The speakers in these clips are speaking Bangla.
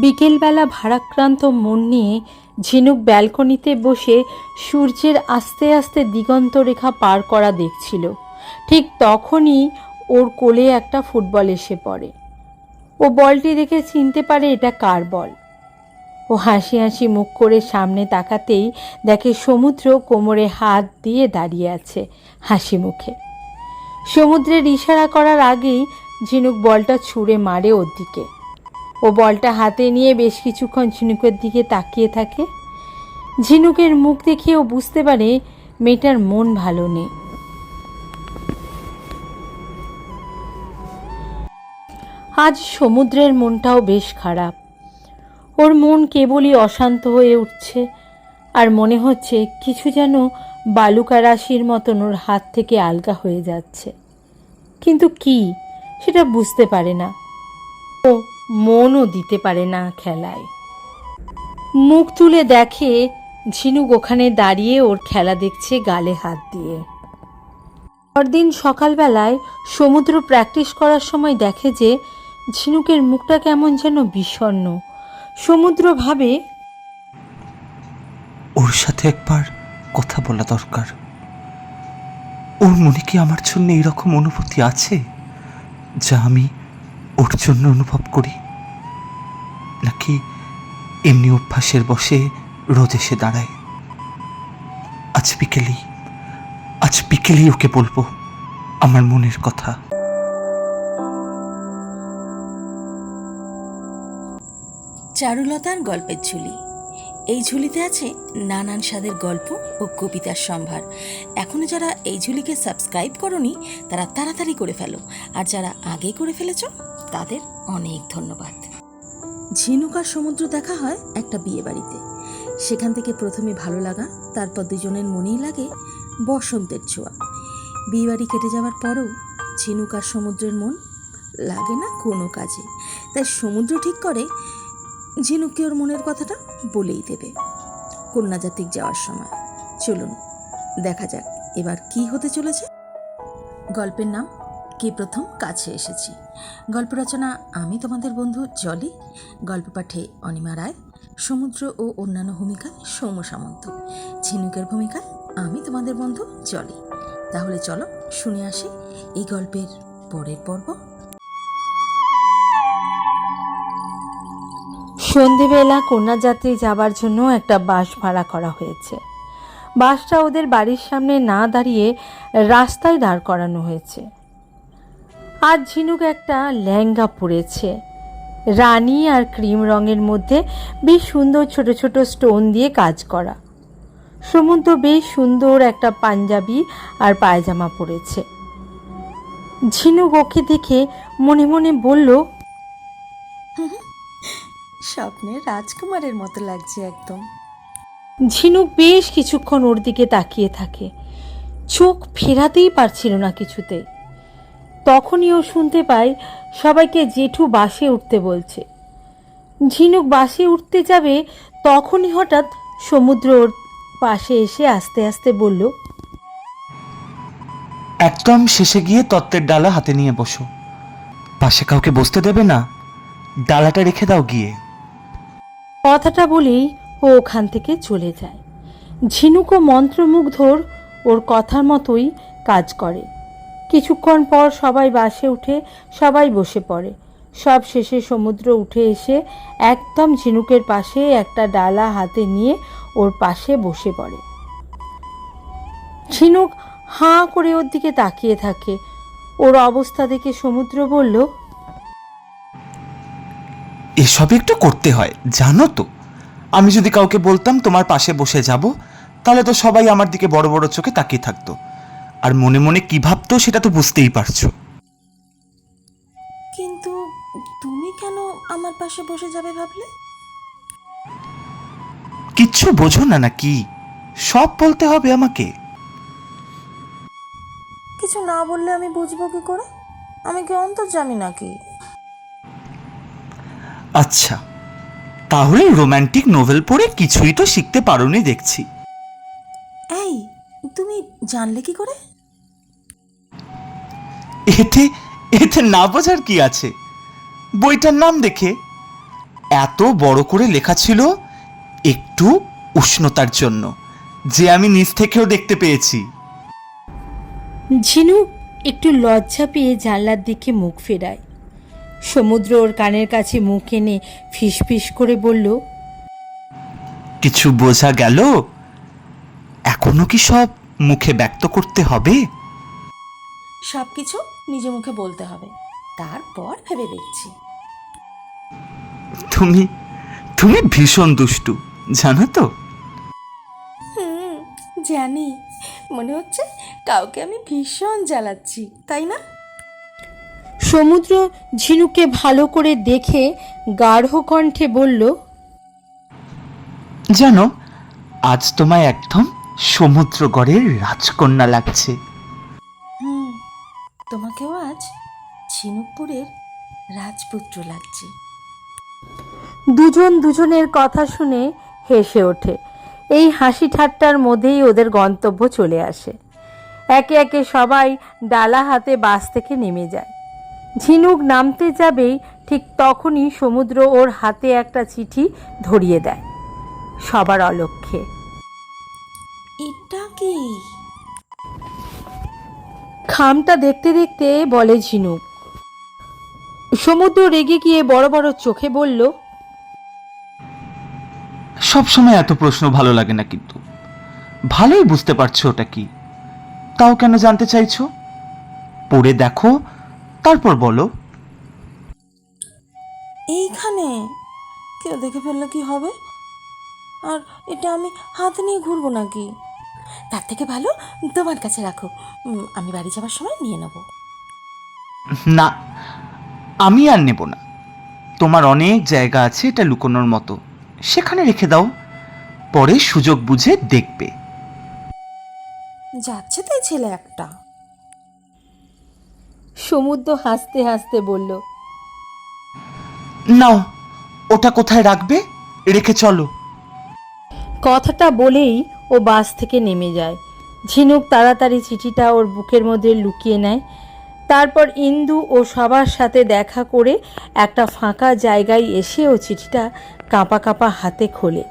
বিকেলবেলা ভারাক্রান্ত মন নিয়ে ঝিনুক ব্যালকনিতে বসে সূর্যের আস্তে আস্তে দিগন্ত রেখা পার করা দেখছিল। ঠিক তখনই ওর কোলে একটা ফুটবল এসে পড়ে। ও বলটি দেখে চিনতে পারে এটা কার বল। ও হাসি হাসি মুখ করে সামনে তাকাতেই দেখে সমুদ্র কোমরে হাত দিয়ে দাঁড়িয়ে আছে হাসি মুখে। সমুদ্রের ইশারা করার আগেই ঝিনুক বলটা ছুঁড়ে মারে ওর দিকে। ও বলটা হাতে নিয়ে বেশ কিছুক্ষণ ঝিনুকের দিকে তাকিয়ে থাকে। ঝিনুকের মুখ দেখে ও বুঝতে পারে মেয়েটার মন ভালো নেই। আজ সমুদ্রের মনটাও বেশ খারাপ। ওর মন কেবলই অশান্ত হয়ে উঠছে আর মনে হচ্ছে কিছু যেন বালুকা রাশির মতন ওর হাত থেকে আলগা হয়ে যাচ্ছে। কিন্তু কি, সেটা বুঝতে পারে না। ও মনও দিতে পারে না খেলায়। মুখ তুলে দেখে ঝিনুক ওখানে দাঁড়িয়ে ওর খেলা দেখছে গালে হাত দিয়ে। পরদিন সকালবেলায় সমুদ্র প্র্যাকটিস করার সময় দেখে যে ঝিনুকের মুখটা কেমন যেন বিষণ্ণ। সমুদ্র ভাবে, ওর সাথে একবার কথা বলা দরকার। ওর মনে কি আমার জন্য এইরকম অনুভূতি আছে, যা আমি ওর জন্য অনুভব করি। নাকি এমনি অভ্যাসের বসে রোজ এসে দাঁড়ায়। আজ বিকেলেই আজ বিকেলেই ওকে বলব আমার মনের কথা। চারুলতার গল্পের ঝুলি। এই ঝুলিতে আছে নানান স্বাদের গল্প ও কবিতার সম্ভার। এখনও যারা এই ঝুলিকে সাবস্ক্রাইব করনি, তারা তাড়াতাড়ি করে ফেলো। আর যারা আগে করে ফেলেছ তাদের অনেক ধন্যবাদ। ঝিনুক আর সমুদ্র দেখা হয় একটা বিয়ে বাড়িতে। সেখান থেকে প্রথমে ভালো লাগা, তারপর দুজনের মনেই লাগে বসন্তের ছোঁয়া। বিয়ে বাড়ি কেটে যাওয়ার পরও ঝিনুক আর সমুদ্রের মন লাগে না কোনো কাজে। তাই সমুদ্র ঠিক করে ঝিনুককে ওর মনের কথাটা বলেই দেবে। কন্যাজাতিক যাওয়ার সময়। চলুন, দেখা যাক এবার কি হতে চলেছে। গল্পের নাম কে প্রথম কাছে এসেছি? গল্প রচনা আমি, তোমাদের বন্ধু জলি, গল্প পাঠে অনিমা রায়, সমুদ্র ও অন্যান্য ভূমিকায় সৌম্য সামন্ত, ঝিনুকের ভূমিকায় আমি, তোমাদের বন্ধু জলি। তাহলে চলো শুনে আসি এই গল্পের পরের পর্ব। সন্ধেবেলা কন্যাযাত্রী যাবার জন্য একটা বাস ভাড়া করা হয়েছে। বাসটা ওদের বাড়ির সামনে না দাঁড়িয়ে রাস্তায় দাঁড় করানো হয়েছে। আজ ঝিনুক একটা লেহেঙ্গা পরেছে। রানী আর ক্রিম রঙের মধ্যে বেশ সুন্দর ছোট ছোট স্টোন দিয়ে কাজ করা। সমুদ্র বেশ সুন্দর একটা পাঞ্জাবি আর পায়জামা পরেছে। ঝিনুক ওকে দেখে মনে মনে বলল স্বপ্নে রাজকুমারের মতো লাগছে একদম। ঝিনুক বেশ কিছুক্ষণ ওর দিকে তাকিয়ে থাকে। চোখ ফেরাতেই পারছিল না কিছুতে। তখনই ও শুনতে পায় সবাইকে জেঠু বাসে উঠতে বলছে। ঝিনুক বাসে উঠতে যাবে তখনই হঠাৎ সমুদ্র ওর পাশে এসে আস্তে আস্তে বলল একদম শেষে গিয়ে তত্ত্বের ডালা হাতে নিয়ে বসো। পাশে কাউকে বসতে দেবে না ডালাটা রেখে দাও গিয়ে। কথাটা বলেই ও ওখান থেকে চলে যায়। ঝিনুকও মন্ত্রমুগ্ধর ওর কথার মতোই কাজ করে। কিছুক্ষণ পর সবাই বাসে উঠে সবাই বসে পড়ে। সব শেষে সমুদ্র উঠে এসে একদম ঝিনুকের পাশে একটা ডালা হাতে নিয়ে ওর পাশে বসে পড়ে। ঝিনুক হাঁ করে ওর দিকে তাকিয়ে থাকে। ওর অবস্থা দেখে সমুদ্র বলল এসব একটু করতে হয়, জানো তো। আমি যদি কাউকে বলতাম তোমার পাশে বসে যাব, তাহলে তো সবাই আমার দিকে বড় বড় চোখে তাকিয়ে থাকতো। আর মনে মনে কি ভাবতো সেটা তো বুঝতেই পারছ। কিন্তু তুমি কেন আমার পাশে বসে যাবে ভাবলে? কিচ্ছু বোঝো না নাকি? সব বলতে হবে আমাকে। কিছু না বললে আমি বুঝব কি করে? আমি কি অন্তর্জামি নাকি? আচ্ছা তাহলে রোম্যান্টিক নোভেল পড়ে কিছুই তো শিখতে পারোনি দেখছি। এই তুমি জানলে কি করে? এতে এতে না বোঝার কি আছে? বইটার নাম দেখে। এত বড় করে লেখা ছিল একটু উষ্ণতার জন্য যে আমি নিজ থেকেও দেখতে পেয়েছি। ঝিনুক একটু লজ্জা পেয়ে জানলার দিকে মুখ ফেরায়। সমুদ্র ওর কানের কাছে মুখ এনে ফিসফিস করে বলল কিছু বোঝা গেল? এখনও কি সব মুখে ব্যক্ত করতে হবে? সব কিছু নিজে মুখে বলতে হবে। তারপর ভেবে দেখছি। তুমি তুমি ভীষণ দুষ্টু জানো তো? হুম জানি। মনে হচ্ছে কাউকে আমি ভীষণ জ্বালাচ্ছি তাই না? সমুদ্র ঝিনুকে ভালো করে দেখে গাঢ় কণ্ঠে বলল জানো আজ তোমায় একদম সমুদ্রগড়ের রাজকন্যা লাগছে। তোমাকেও আজ ঝিনুকপুরের রাজপুত্র লাগছে। দুজন দুজনের কথা শুনে হেসে ওঠে। এই হাসি ঠাট্টার মধ্যেই ওদের গন্তব্য চলে আসে। একে একে সবাই ডালা হাতে বাস থেকে নেমে যায়। ঝিনুক নামতে যাবেই ঠিক তখনই সমুদ্র ওর হাতে একটা চিঠি ধরিয়ে দেয়। সবার অলক্ষ্যে। এটা কি? খামটা দেখতে দেখতে বলে ঝিনুক সমুদ্র রেগে গিয়ে বড় বড় চোখে বলল সব সময় এত প্রশ্ন ভালো লাগে না কিন্তু। ভালোই বুঝতে পারছ ওটা কি। তাও কেন জানতে চাইছো? পড়ে দেখো তারপর বলো। এইখানে? কেউ দেখে ফেললে কি হবে? আর এটা আমি হাতে নিয়ে ঘুরবো নাকি? তার থেকে ভালো তোমার কাছে রাখো। আমি বাড়ি যাওয়ার সময় নিয়ে নেব। না আমি আর নেব না। তোমার অনেক জায়গা আছে এটা লুকোনোর মতো। সেখানে রেখে দাও। পরে সুযোগ বুঝে দেখবে। যাচ্ছে তাই ছেলে একটা। সমুদ্র হাসতে হাসতে বলল নাও ওটা কোথায় রাখবে? রেখে চলো। কথাটা বলেই ও বাস থেকে নেমে যায়। ঝিনুক তাড়াতাড়ি চিঠিটা ওর বুকের মধ্যে লুকিয়ে নেয়। তারপর ইন্দু ও সবার সাথে দেখা করে একটা ফাঁকা জায়গায় এসে ও চিঠিটা কাঁপা কাঁপা হাতে খোলে।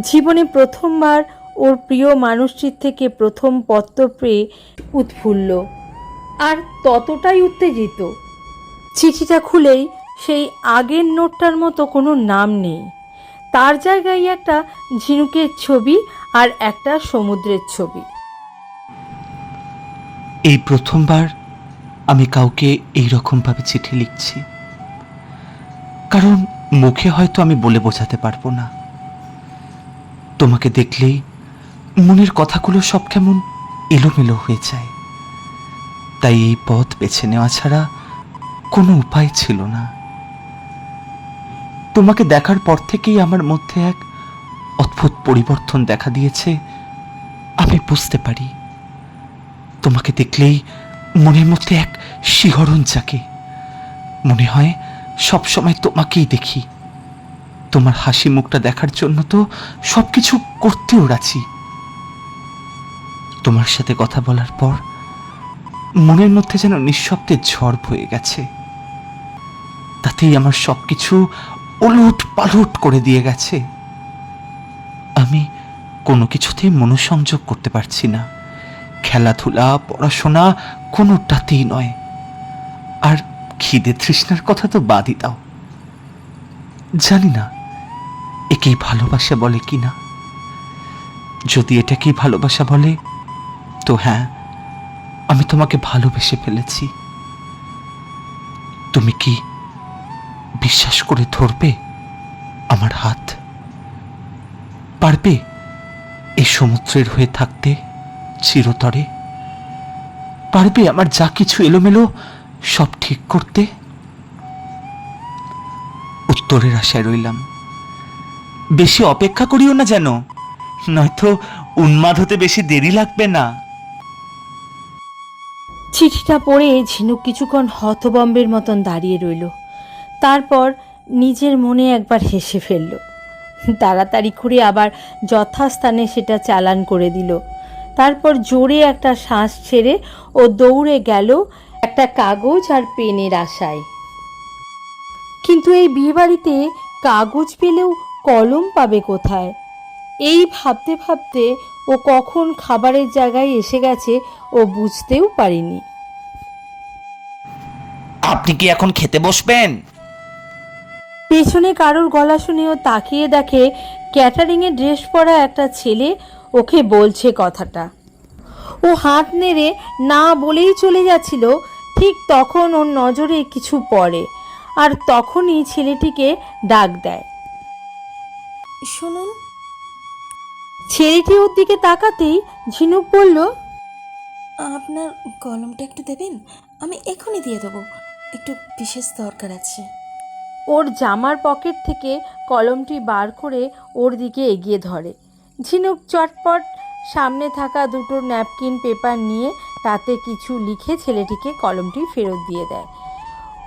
জীবনে প্রথমবার ওর প্রিয় মানুষটির থেকে প্রথম পত্র পেয়ে উৎফুল্ল। আর ততটাই উত্তেজিত। চিঠিটা খুলেই সেই আগের নোটটার মতো কোনো নাম নেই। তার জায়গায় একটা ঝিনুকের ছবি আর একটা সমুদ্রের ছবি। এই প্রথমবার আমি কাউকে এই রকমভাবে চিঠি লিখছি। কারণ মুখে হয়তো আমি বলে বোঝাতে পারব না। তোমাকে দেখলেই মনের কথাগুলো সব কেমন এলোমেলো হয়ে যায়। তাই এই পথ বেছে নেওয়া ছাড়া কোনো উপায় ছিল না। তোমাকে দেখার পর থেকেই আমার মধ্যে এক অদ্ভুত পরিবর্তন দেখা দিয়েছে, আমি বুঝতে পারি। তোমাকে দেখলেই মনের মধ্যে এক শিহরণ জাগে। মনে হয় সব সময় তোমাকেই দেখি। তোমার হাসি মুখটা দেখার জন্য তো সব কিছু করতেও রাজি। তোমার সাথে কথা বলার পর মনের মধ্যে যেন নিঃশব্দে ঝড় বয়ে গেছে। তাতেই আমার সব কিছু ওলট পালট করে দিয়ে গেছে। আমি কোনো কিছুতেই মনোসংযোগ করতে পারছি না। খেলাধুলা, পড়াশোনা কোনোটাতেই নয়। আর খিদে তৃষ্ণার কথা তো বাদই দাও। জানি না, একেই ভালোবাসা বলে কি না? যদি এটাকেই ভালোবাসা বলে, তো হ্যাঁ আমি তোমাকে ভালোবেসে ফেলেছি। তুমি কি বিশ্বাস করে ধরবে আমার হাত? পারবে এই সমুদ্রের হয়ে থাকতে চিরতরে? পারবে আমার যা কিছু এলোমেলো সব ঠিক করতে? উত্তরের আশায় রইলাম। বেশি অপেক্ষা করিও না যেন, নয়তো উন্মাদ হতে বেশি দেরি লাগবে না। চিঠিটা পড়ে ঝিনুক কিছুক্ষণ হতবম্বের মতন দাঁড়িয়ে রইল। তারপর নিজের মনে একবার হেসে ফেলল। তাড়াতাড়ি করে আবার যথাস্থানে সেটা চালান করে দিল। তারপর জোরে একটা শ্বাস ছেড়ে ও দৌড়ে গেল একটা কাগজ আর পেনের আশায়। কিন্তু এই বিয়েবাড়িতে কাগজ পেলেও কলম পাবে কোথায়? এই ভাবতে ভাবতে ও কখন খাবারের জায়গায় এসে গেছে ও বুঝতেও পারেনি। আপনি কি এখন খেতে বসবেন? পেছনে কারোর গলা শুনে ও তাকিয়ে দেখে ক্যাটারিংয়ে ড্রেস পরা একটা ছেলে ওকে বলছে কথাটা। ও হাত নেড়ে না বলেই চলে যাচ্ছিল ঠিক তখন ওর নজরে কিছু পড়ে আর তখনই ছেলেটিকে ডাক দেয়। শুনুন। ছেলেটি ওর দিকে তাকাতেই ঝিনুক বলল আপনার কলমটা একটু দেবেন? আমি এখনই দিয়ে দেবো। একটু বিশেষ দরকার আছে। ওর জামার পকেট থেকে কলমটি বার করে ওর দিকে এগিয়ে ধরে। ঝিনুক চটপট সামনে থাকা দুটো ন্যাপকিন পেপার নিয়ে তাতে কিছু লিখে ছেলেটিকে কলমটি ফেরত দিয়ে দেয়।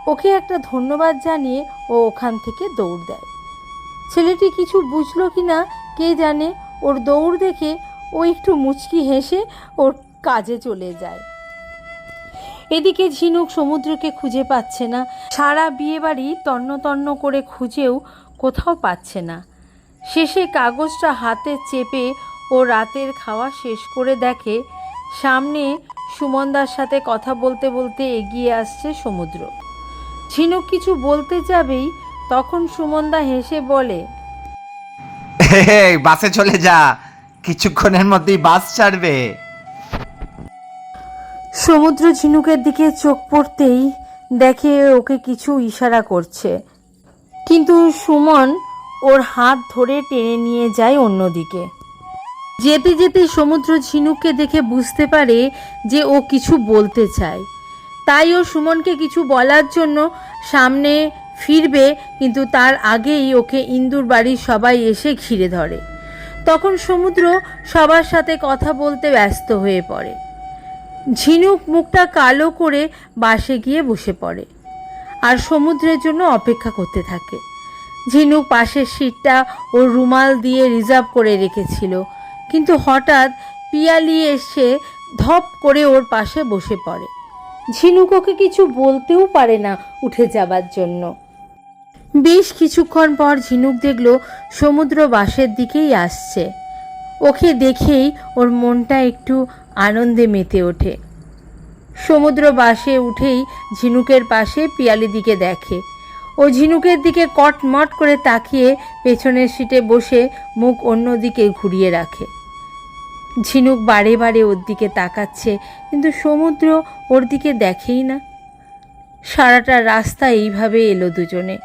ওকে একটা ধন্যবাদ জানিয়ে ও ওখান থেকে দৌড় দেয়। ছেলেটি কিছু বুঝলো কি না কে জানে, ওর দৌড় দেখে ও একটু মুচকি হেসে ওর কাজে চলে যায়। এদিকে ঝিনুক সমুদ্রকে খুঁজে পাচ্ছে না। সারা বিয়ে বাড়ি তন্ন তন্ন করে খুঁজেও কোথাও পাচ্ছে না। শেষে কাগজটা হাতে চেপে ও রাতের খাওয়া শেষ করে দেখে সামনে সুমনদার সাথে কথা বলতে বলতে এগিয়ে আসছে সমুদ্র। ঝিনুক কিছু বলতে যাবেই, তখন সুমনদা হেসে বলে বাসে চলে যা। কিছুক্ষণের মধ্যেই বাস ছাড়বে। সমুদ্র ঝিনুকের দিকে চোখ পড়তেই দেখে ওকে কিছু ইশারা করছে। কিন্তু সুমন ওর হাত ধরে টেনে নিয়ে যায় অন্যদিকে। যেতে যেতে সমুদ্র ঝিনুককে দেখে বুঝতে পারে যে ও কিছু বলতে চায়। তাই ও সুমনকে কিছু বলার জন্য সামনে ফিরবে, কিন্তু তার আগেই ওকে ইন্দুর বাড়ির সবাই এসে ঘিরে ধরে। তখন সমুদ্র সবার সাথে কথা বলতে ব্যস্ত হয়ে পড়ে। ঝিনুক মুখটা কালো করে বাসে গিয়ে বসে পড়ে আর সমুদ্রের জন্য অপেক্ষা করতে থাকে। ঝিনুক পাশের সিটটা ওর রুমাল দিয়ে রিজার্ভ করে রেখেছিল, কিন্তু হঠাৎ পিয়ালি এসে ধপ করে ওর পাশে বসে পড়ে। ঝিনুক ওকে কিছু বলতেও পারে না উঠে যাবার জন্য। বেশ কিছুক্ষণ পর ঝিনুক দেখল সমুদ্র বাসের দিকেই আসছে। ওকে দেখেই ওর মনটা একটু আনন্দে মেতে ওঠে। সমুদ্র বাসে উঠেই ঝিনুকের পাশে পিয়ালি দিকে দেখে। ও ঝিনুকের দিকে কটমট করে তাকিয়ে পেছনের সিটে বসে মুখ অন্যদিকে ঘুরিয়ে রাখে। ঝিনুক বারে বারে ওর দিকে তাকাচ্ছে, কিন্তু সমুদ্র ওর দিকে দেখেই না। সারাটা রাস্তা এইভাবে এলো দুজনে।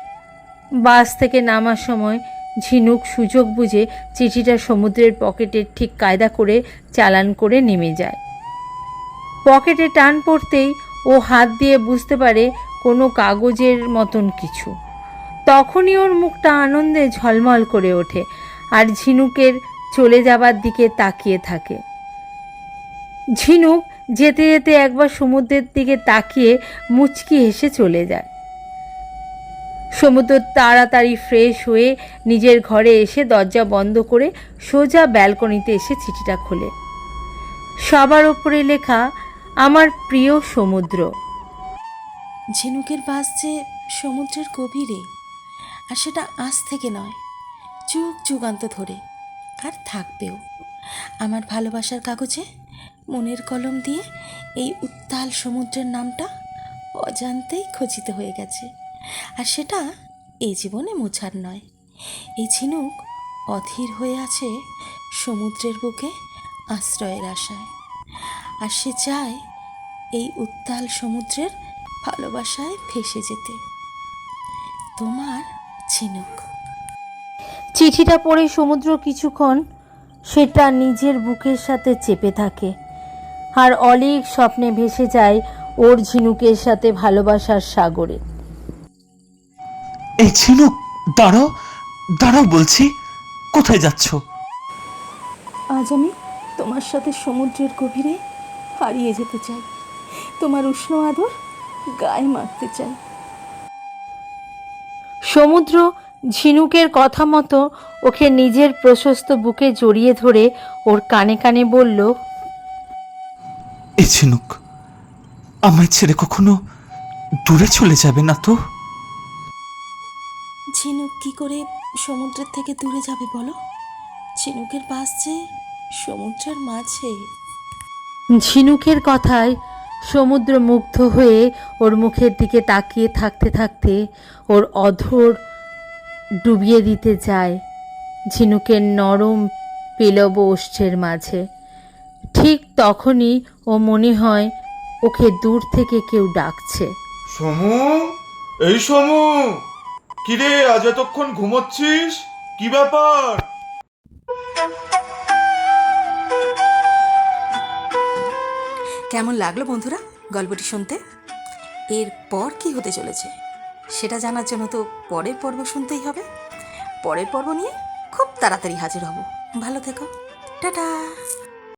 বাস থেকে নামার সময় ঝিনুক সুযোগ বুঝে চিঠিটা সমুদ্রের পকেটের ঠিক কায়দা করে চালান করে নেমে যায়। পকেটে টান পড়তেই ও হাত দিয়ে বুঝতে পারে কোনো কাগজের মতন কিছু। তখনই ওর মুখটা আনন্দে ঝলমল করে ওঠে আর ঝিনুকের চলে যাবার দিকে তাকিয়ে থাকে। ঝিনুক যেতে যেতে একবার সমুদ্রের দিকে তাকিয়ে মুচকি হেসে চলে যায়। সমুদ্র তাড়াতাড়ি ফ্রেশ হয়ে নিজের ঘরে এসে দরজা বন্ধ করে সোজা ব্যালকনিতে এসে চিঠিটা খোলে। সবার ওপরে লেখা, আমার প্রিয় সমুদ্র। ঝিনুকের বাস যে সমুদ্রের গভীরে, আর সেটা আজ থেকে নয়, যুগ যুগান্ত ধরে আর থাকবেও। আমার ভালোবাসার কাগজে, মনের কলম দিয়ে এই উত্তাল সমুদ্রের নামটা অজান্তেই খচিত হয়ে গেছে। আর সেটা এই জীবনে মোছার নয়। এই ঝিনুক অধীর হয়ে আছে সমুদ্রের বুকে আশ্রয়ের আশায়। আর সে চায় এই উত্তাল সমুদ্রের ভালোবাসায় ভেসে যেতে। তোমার ঝিনুক। চিঠিটা পড়ে সমুদ্র কিছুক্ষণ সেটা নিজের বুকের সাথে চেপে থাকে। আর অলিক স্বপ্নে ভেসে যায় ওর ঝিনুকের সাথে ভালোবাসার সাগরে। এই ঝিনুক দাঁড়াও দাঁড়াও বলছি। কোথায় যাচ্ছ? আজ আমি তোমার সাথে সমুদ্রের গভীরে হারিয়ে যেতে চাই। তোমার উষ্ণ আদর গায়ে মাখতে চাই। সমুদ্র ঝিনুকের কথা মতো ওকে নিজের প্রশস্ত বুকে জড়িয়ে ধরে ওর কানে কানে বলল এই ঝিনুক আমায় ছেড়ে কখনো দূরে চলে যাবে না তো? ঝিনুক কি করে সমুদ্রের থেকে দূরে যাবে বলো? ঝিনুকের বাস যে সমুদ্রের মাঝে। ঝিনুকের কথায় সমুদ্র মুগ্ধ হয়ে ওর মুখের দিকে তাকিয়ে থাকতে থাকতে ওর অধর ডুবিয়ে দিতে যায় ঝিনুকের নরম পেলব ওষ্ঠের মাঝে। ঠিক তখনই ও মনে হয় ওকে দূর থেকে কেউ ডাকছে। সমু এই সমু! কিরে, আজ এতক্ষণ ঘুমোচ্ছিস? কি ব্যাপার? কেমন লাগল বন্ধুরা গল্পটি শুনতে? এরপর কি হতে চলেছে? সেটা জানার জন্য তো পরের পর্ব শুনতেই হবে। পরের পর্ব নিয়ে খুব তাড়াতাড়ি হাজির হব। ভালো থেকো। টাটা।